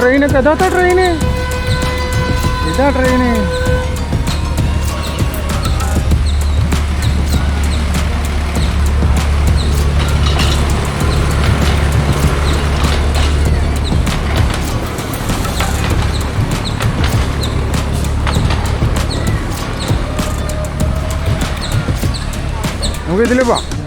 ട്രെയിനൊക്കെ ഇതാത്ത train ഇതാ train നമുക്ക് ഇതിൽ പോവാം.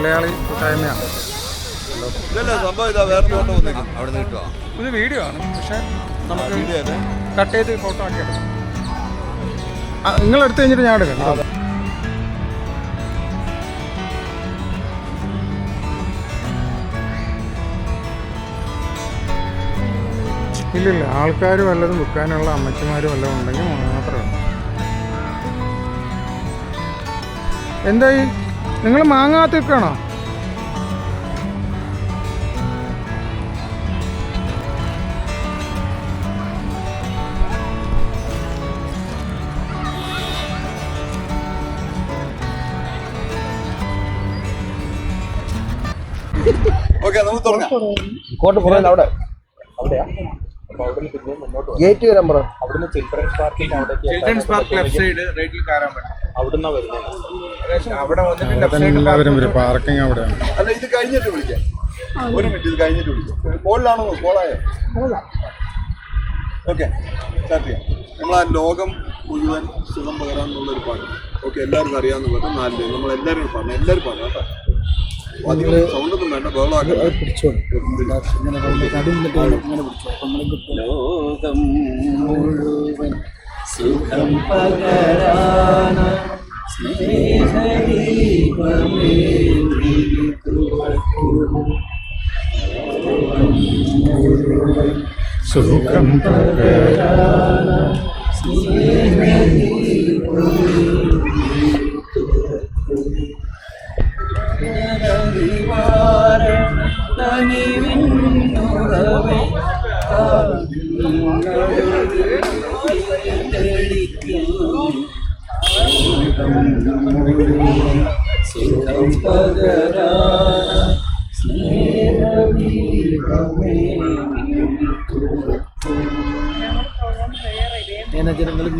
മലയാളി കൂട്ടായ്മയാണ്. ഇതാ വീഡിയോ ആണ്. പക്ഷെ നമുക്ക് കട്ട് ചെയ്ത് ഫോട്ടോ ആക്കി എടുക്കാം. നിങ്ങൾ എടുത്തു കഴിഞ്ഞിട്ട് ഞാൻ എടുക്കാം. ഇല്ലില്ല ആൾക്കാർ വല്ലതും വിൽക്കാനുള്ള അമ്മച്ചിമാർ വല്ലതും ഉണ്ടെങ്കിൽ മാത്രമേ. എന്തായി? നിങ്ങൾ മാങ്ങാത്ത വിൽക്കണോ ഓക്കെ നമുക്ക് തുടങ്ങാം. കോട്ട് പുറകിൽ അവിടെ. ഗേറ്റ് വരാൻ പറ. ചിൽഡ്രൻസ് പാർക്ക് ലെഫ്റ്റ് സൈഡ് റൈറ്റിൽ കയറാൻ പറ്റും. അവിടുന്ന് വരുന്നത്. അവിടെ വന്നിട്ട് ലെഫ്റ്റ് സൈഡ് വരും. പാർക്കിംഗ് അവിടെയാണ് അല്ല ഇത് കഴിഞ്ഞിട്ട് വിളിക്കാം. ഒരു മിനിറ്റ് ഇത് കഴിഞ്ഞിട്ട് വിളിക്കാം. കോളിലാണോ കോളായോ ഓക്കെ സ്റ്റാർട്ട് ചെയ്യാം. നമ്മൾ ആ ലോകം മുഴുവൻ സുഖം പകരാന്നുള്ളൊരു പാട്ട്. ഓക്കെ എല്ലാവർക്കും അറിയാവുന്ന പാട്ട്. നാല് നമ്മൾ എല്ലാവരും പാടണം എല്ലാവരും പാടണം കേട്ടോ. ലോകം മുഴുവൻ സുഖം പകരാന. സ്നേഹദീപമേ. സുഖം പകരാന. സ്നേഹദീപമേ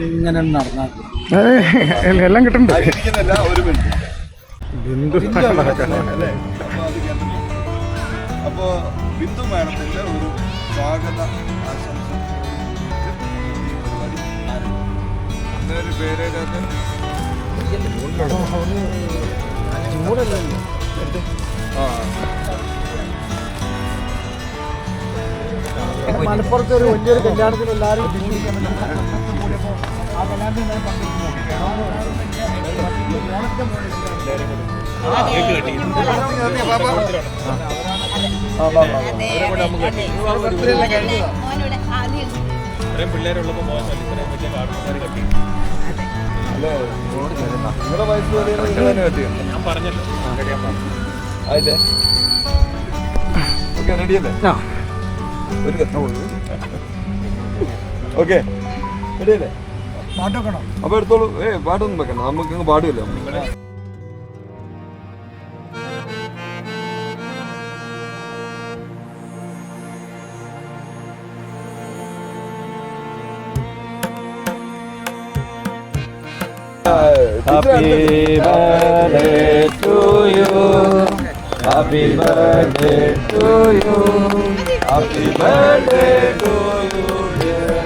ഇങ്ങനെ എല്ലാം കിട്ടുന്നുണ്ട് അപ്പോ ബിന്ദു മാഡത്തിന്റെ ഒരു സ്വാഗത ആശംസ ആ മലപ്പുറത്ത് ഒരു വലിയൊരു കല്യാണത്തിന് എല്ലാവരും ആ. ഞാൻ പറഞ്ഞല്ലോ അതെ ഓക്കെ റെഡിയല്ലേ ഒരു കഥ ഓക്കെ. റെഡിയല്ലേ? പാട്ടൊക്കെ അപ്പൊ എടുത്തോളൂ. ഏ പാട്ടൊന്നും വെക്കണ്ട. നമുക്ക് പാടില്ല Happy birthday to you. Happy birthday to you. Happy birthday to you, dear.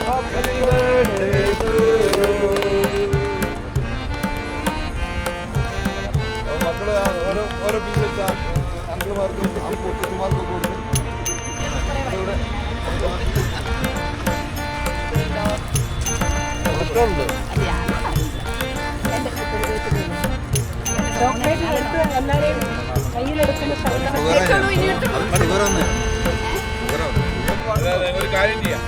Happy birthday to you. മക്കൾ ഓരോ ഓരോ പീസ് അങ്കിൾമാർക്കും കൊച്ചുമാർക്കും കൊടുത്ത് ചോക്ലേറ്റ് എടുത്ത് എല്ലാവരെയും കയ്യിലെടുക്കുന്ന ശബ്ദം അതായത് ഒരു കാര്യം ചെയ്യാം.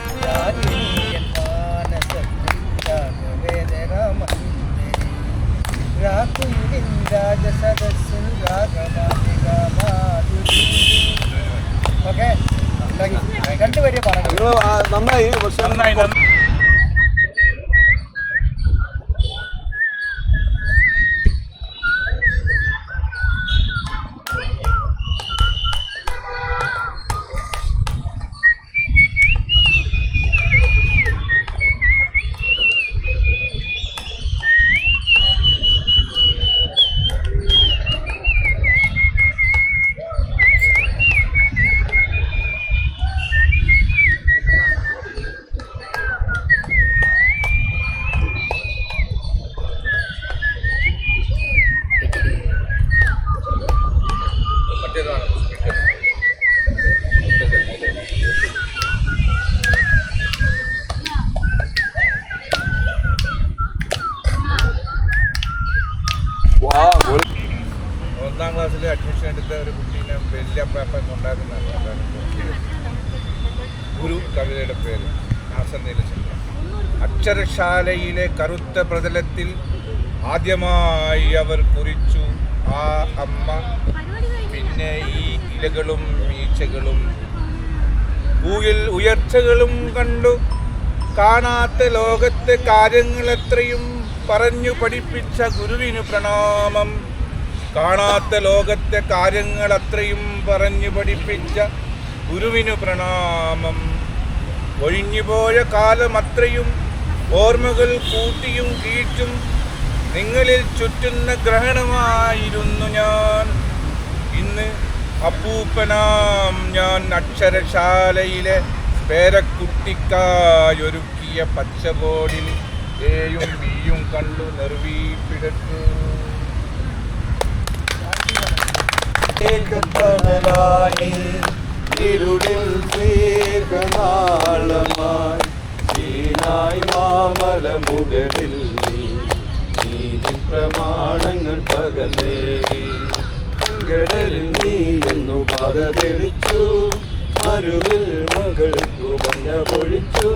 ഓക്കെ. രണ്ടുപേരെ പറഞ്ഞു നിങ്ങൾ നന്നായി പക്ഷെ അക്ഷരശാലയിലെ കറുത്ത പ്രതലത്തിൽ ആദ്യമായി അവർ കുറിച്ചു ആ അമ്മ. പിന്നെ ഈ ഇലകളും ഈച്ചകളും ഭൂവിൽ ഉയർച്ചകളും കണ്ടു. കാണാത്ത ലോകത്തെ കാര്യങ്ങളെത്രയും പറഞ്ഞു പഠിപ്പിച്ച ഗുരുവിന് പ്രണാമം. കാണാത്ത ലോകത്തെ കാര്യങ്ങൾ അത്രയും പറഞ്ഞു പഠിപ്പിച്ച ഗുരുവിനു പ്രണാമം. ഒഴിഞ്ഞുപോയ കാലം അത്രയും ഓർമ്മകൾ കൂട്ടിയും കീറ്റും നിങ്ങളിൽ ചുറ്റുന്ന ഗ്രഹണമായിരുന്നു ഞാൻ. ഇന്ന് അപ്പൂപ്പനാം ഞാൻ അക്ഷരശാലയിലെ പേരക്കുട്ടിക്കായൊരുക്കിയ പച്ചബോർഡിൽ എയും ബിയും കണ്ടു നിർവീപ്പിടട്ടു ഇരുളിൽ ദീർഘനാളമായി മുകളിൽ നീതി പ്രമാണങ്ങൾ പകലേ. കടലിൽ നീ എന്നു പാത തെളിച്ചു അരുവിൽ മകൾക്കു വന്ന പൊഴിച്ചു.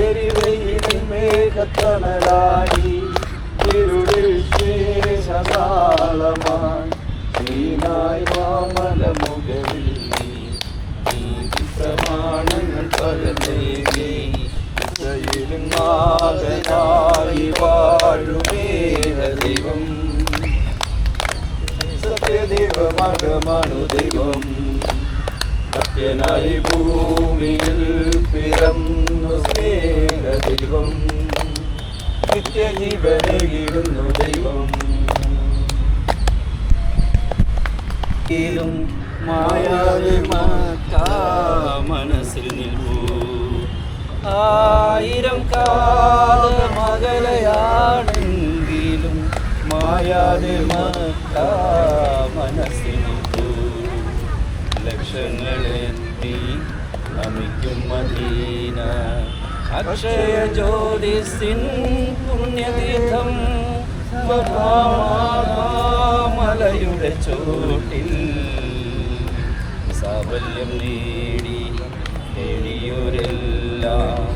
എരിവയിൽ മേഘത്തണലായി ഇരുളിൽ ശേഷനാളമായി നീനായി മാമല മുകളിൽ നീതി പ്രമാണങ്ങൾ പകലേകി ഇസയിലും നാഥനായി വാഴുമേഹ ദൈവം. സത്യദൈവമകമണു ദൈവം. സത്യനായി ഭൂമിയിൽ പിറന്നു സ്നേഹ ദൈവം. നിത്യജീവനേകിടുന്നു ദൈവം ും. മായാതെ മനസ്സിൽ നിൽപ്പൂ. ആയിരം കാലമകലയാണെങ്കിലും മായാതെ മാറ്റാ മനസ്സിൽ നിൽപ്പൂ ലക്ഷങ്ങളെത്തി നമിക്കും മദീന അക്ഷയ ജ്യോതിസിൻ പുണ്യതീർത്ഥം മലയുടെ ചോട്ടിൽ സാഫല്യം നേടി. നേടിയോരെല്ലാം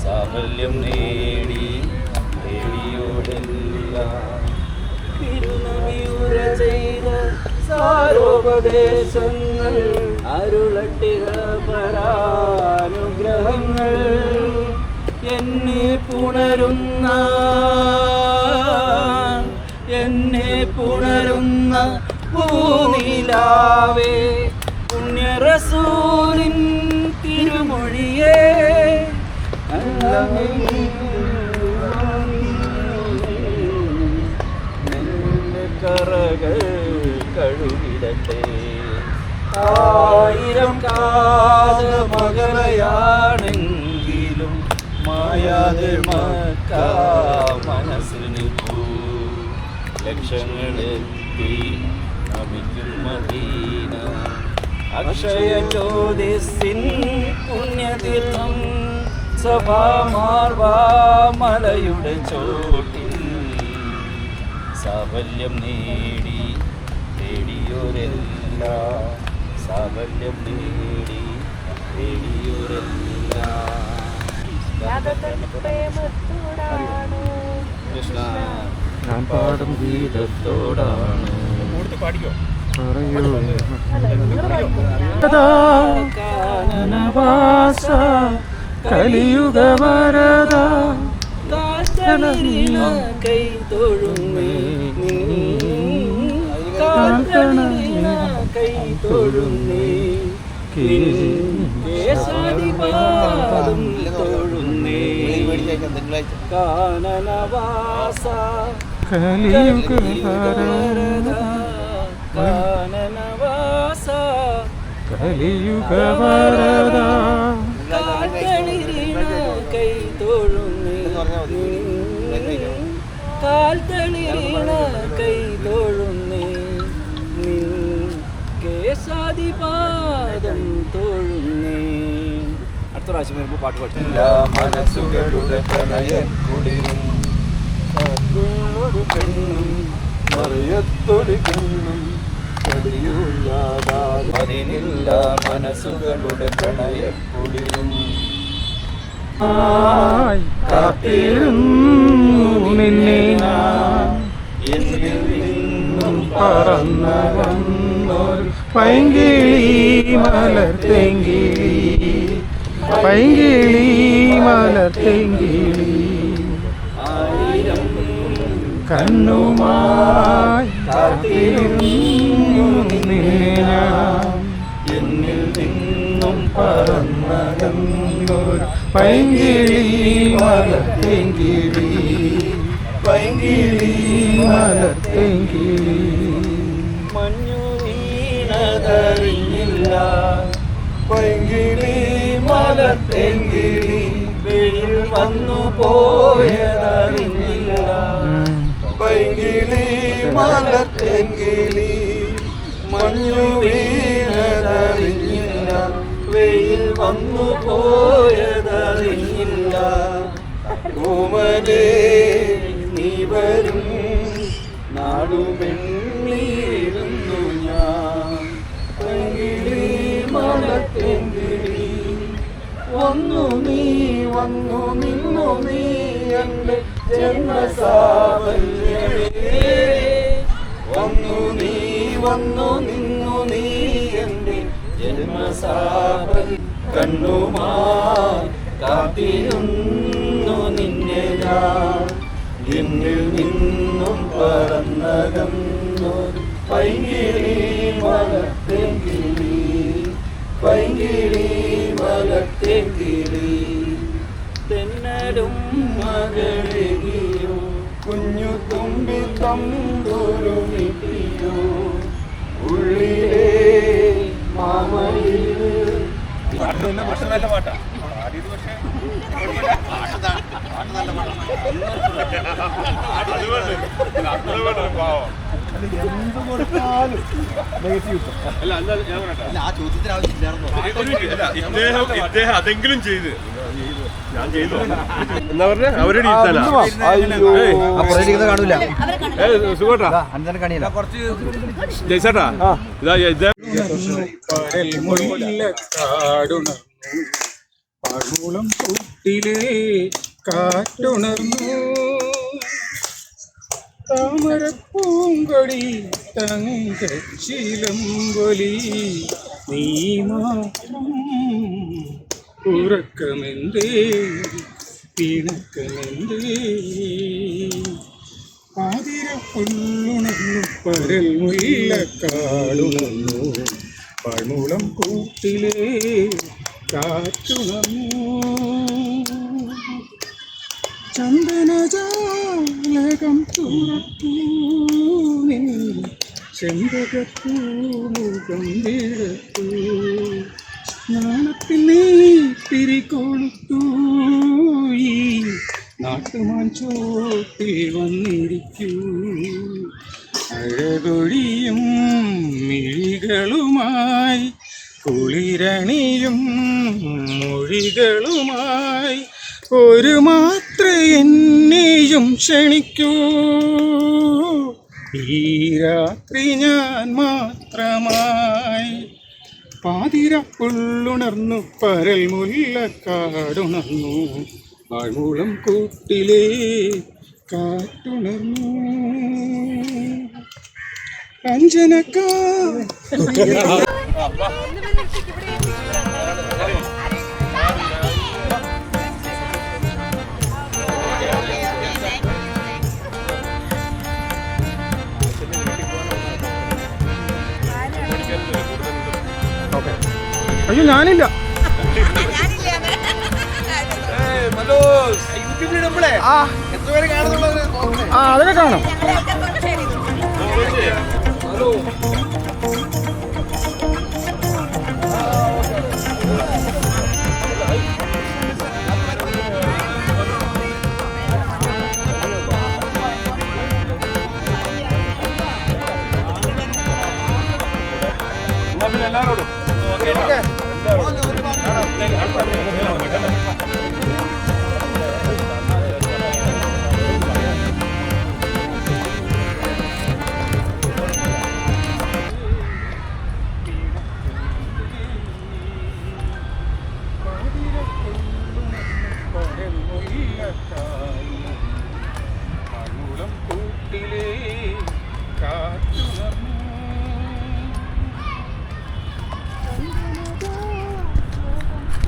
സാഫല്യം നേടി നേടിയോരെല്ലാം തിരുനവിയുര ചെയ്ത സാരോപദേശങ്ങൾ അരുളട്ടിക പരാനുഗ്രഹങ്ങൾ എന്നെ പുണരുന്ന എന്നെ പുണരുന്ന പൂനിലാവേ പുണ്യറസൂലിൻ കറകൾ കഴുകിടട്ടെ. ആയിരം കാത മകളയാണെങ്കിലും മായാതെ മക്ക മനസ്സിൽ നിൽക്കൂ ലക്ഷങ്ങളെത്തി നമിക്കും മദീന. അക്ഷയ ജ്യോതിസിൻ പുണ്യതീർത്ഥം സഭാമാർവാ മലയുടെ ചോട്ടിൽ സാഫല്യം നേടി നേടിയോരെല്ലാം സാഫല്യം നേടി കൃഷ്ണ ഞാൻ പാടും ഗീതത്തോടാണ്. കാനനവാസ കലിയുഗ വരദ കൈ കാൽത്തളിരിന കൈ തൊഴുന്നേ കേശാദിപാദം തൊഴുന്നേ കാനനവാസ കലിയുഗ വരദ കാനനവാസ കലിയുഗ വരദ. കൈ തൊഴുന്നേ കാൽത്തളിരിന കൈ തൊഴുന്നേ നിൻ കേശാദിപാദം തൊഴുന്നേ അടുത്ത പ്രാവശ്യം വരുമ്പോൾ പാട്ട് പാടും മനസ്സുകളുടെ പ്രണയ കുളിരും. പെണ്ണും മറിയത്തൊരു പെണ്ണും അതിനില്ല മനസ്സുകളുടെ പ്രണയക്കുളിരും നിന്നെ എന്നിൽ വന്നൊരു പൈങ്കിളി മലർത്തെങ്കിളി പൈങ്കിളി മലർത്തെങ്കിളി കണ്ണുമായി കാത്തിരുന്നു നിന്നെ നിന്നും പറന്നകന്നൊരു പൈങ്കിളി മലത്തെങ്കിളി. പൈങ്കിളി മലത്തെങ്കിളി. മഞ്ഞു വീണതറിഞ്ഞില്ല പൈങ്കിളി മലത്തെങ്കിളി. വെയിൽ വന്നു പോയതറിഞ്ഞില്ല പൈങ്കിളി മലത്തെങ്കിളി. മഞ്ഞു വീണതറിഞ്ഞില്ല വന്നു പോയതറിയില്ല. കോമലേ നീ വരും. നാടുമെണ്ണിയിരുന്നു ഞാൻ. പെങ്കിളി മലത്തെങ്കിളി വന്നു നീ വന്നു നിന്നു നീ എന്റെ ജന്മസാവല്യേ വന്നു നീ വന്നു നിന്നു എന്റെ ജന്മസാഫൽ കണ്ണുമായി കാത്തിരുന്നു നിന്നെ ഞാൻ. എന്നിൽ നിന്നും പറന്നകന്നു. പൈകിളി മലത്തെങ്കിളി പൈകിളി മലത്തെങ്കിളി തെന്നലും മകളിയോ കുഞ്ഞു തുമ്പി തമ്പുരുമിട്ടിയോ ഉള്ളിലെ ഇദ്ദേഹം അതെങ്കിലും ചെയ്ത് ഞാൻ ചെയ്തു പറഞ്ഞ അവരുടെ കാണൂല സുഖട്ടാ ജയ്സേട്ടാ ഇതാ പരൽ മുല്ലക്കാടുണർന്നു പാഴ്മൂളം കൂട്ടിലെ കാറ്റുണർന്നു താമരപ്പൂങ്കൊടി നീ മാത്രം ഉറക്കമെന്തേ പിണക്കമെന്തേ? ആതിര പുല്ലുണർന്നു പരൽ മുല്ലക്കാടുണർന്നു പഴമുളം കൂട്ടിലേ കാറ്റുണർന്നു ചന്ദനജാലകം നിൻ ചെമ്പകപ്പൂമുഖം വിളക്കൂ സ്നാനത്തിൽ നീ തിരികൊളുത്തു ഈ നാട്ടുമാൻ ചോട്ടിൽ വന്നിരിക്കൂ. അഴകൊഴിയും മിഴികളുമായി കുളിരണിയും മൊഴികളുമായി ഒരു മാത്ര എന്നെയും ക്ഷണിക്കൂ. ഈ രാത്രി ഞാൻ മാത്രമായി പാതിര പരൽ മുല്ലക്കാടുണർന്നു. ആഴ്മുളം കൂട്ടിലേ കാറ്റുണർന്നു. അഞ്ജനക്കാ. അയ്യോ ഞാനില്ല. ആ അതൊക്കെ കാണാം.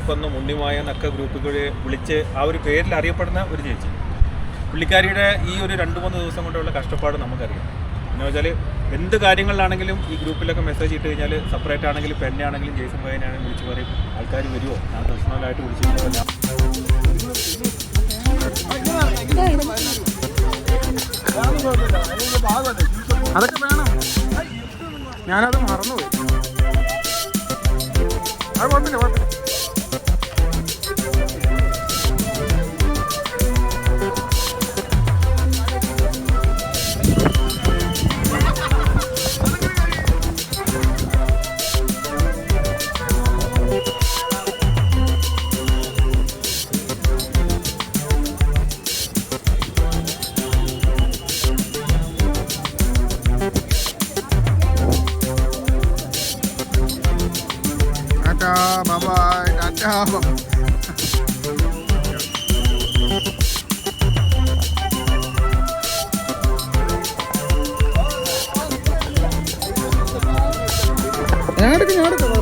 കൊന്ന ഉണ്ണിമായ എന്നൊക്കെ ഗ്രൂപ്പുകൾ വിളിച്ച് ആ ഒരു പേരിൽ അറിയപ്പെടുന്ന ഒരു ചേച്ചി. പുള്ളിക്കാരിയുടെ ഈ ഒരു രണ്ട് മൂന്ന് ദിവസം കൊണ്ടുള്ള കഷ്ടപ്പാട് നമുക്കറിയാം. എന്ന് വെച്ചാൽ എന്ത് കാര്യങ്ങളിലാണെങ്കിലും ഈ ഗ്രൂപ്പിലൊക്കെ മെസ്സേജ് ഇട്ട് കഴിഞ്ഞാൽ സെപ്പറേറ്റ് ആണെങ്കിലും ഇപ്പം എന്നെ ആണെങ്കിലും ജേസൺ പയ്യനാണെങ്കിലും വിളിച്ച് പറയും ആൾക്കാർ വരുമോ ഞാൻ പേഴ്സണലായിട്ട് വിളിച്ചിട്ടില്ല അതൊക്കെ വേണം. ഞാനത് മറന്നുപോയി. അത് കുഴപ്പമില്ല കുഴപ്പമില്ല. ഞാൻ എടുക്കാം